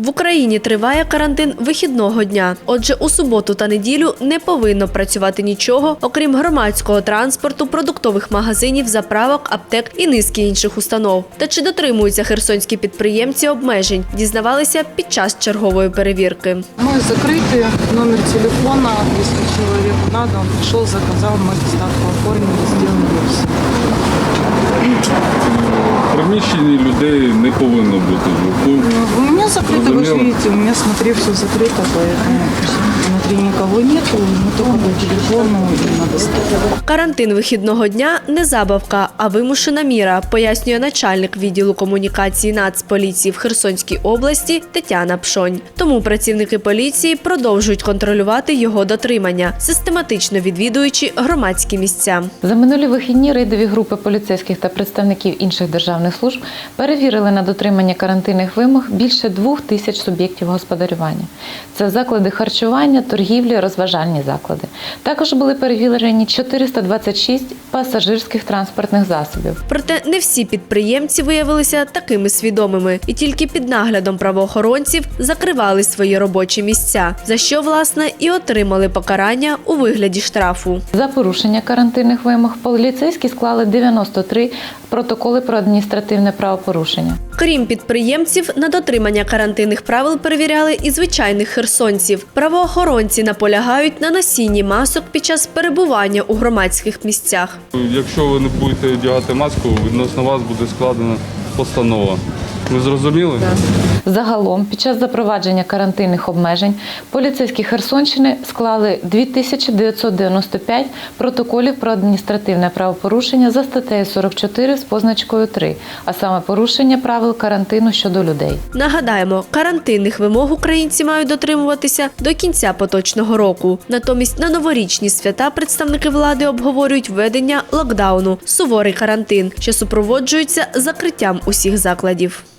В Україні триває карантин вихідного дня. Отже, у суботу та неділю не повинно працювати нічого, окрім громадського транспорту, продуктових магазинів, заправок, аптек і низки інших установ. Та чи дотримуються херсонські підприємці обмежень, дізнавалися під час чергової перевірки. Мы закрыты, номер телефона, если человеку надо, он пришел, заказал, мы доставку оформили, сделали все. В приміщенні людей не повинно бути звуку. У меня закрыто, вы же Разумела. видите, у меня, смотри, все закрыто, поэтому внутри никого нету, мы только по телефону и на доставку. Карантин вихідного дня не забавка, а вимушена міра, пояснює начальник відділу комунікації Нацполіції в Херсонській області Тетяна Пшонь. Тому працівники поліції продовжують контролювати його дотримання, систематично відвідуючи громадські місця. За минулі вихідні рейдові групи поліцейських та представників інших державних служб перевірили на дотримання карантинних вимог більше двох тисяч суб'єктів господарювання. Це заклади харчування, торгівлі, розважальні заклади. Також були перевірені 426 пасажирських транспортних засобів. Проте не всі підприємці виявилися такими свідомими, і тільки під наглядом правоохоронців закривали свої робочі місця, за що власне і отримали покарання у вигляді штрафу. За порушення карантинних вимог поліцейські склали 93 протоколи про адміністративне правопорушення. Крім підприємців, на дотримання карантинних правил перевіряли і звичайних херсонців. Правоохоронці наполягають на носінні масок під час перебування у громадських місцях. Якщо ви не будете одягати маску, відносно вас буде складена постанова. Ви зрозуміли? Загалом, під час запровадження карантинних обмежень, поліцейські Херсонщини склали 2995 протоколів про адміністративне правопорушення за статтею 44 з позначкою 3, а саме порушення правил карантину щодо людей. Нагадаємо, карантинних вимог українці мають дотримуватися до кінця поточного року. Натомість на новорічні свята представники влади обговорюють введення локдауну суворий карантин, що супроводжується закриттям усіх закладів.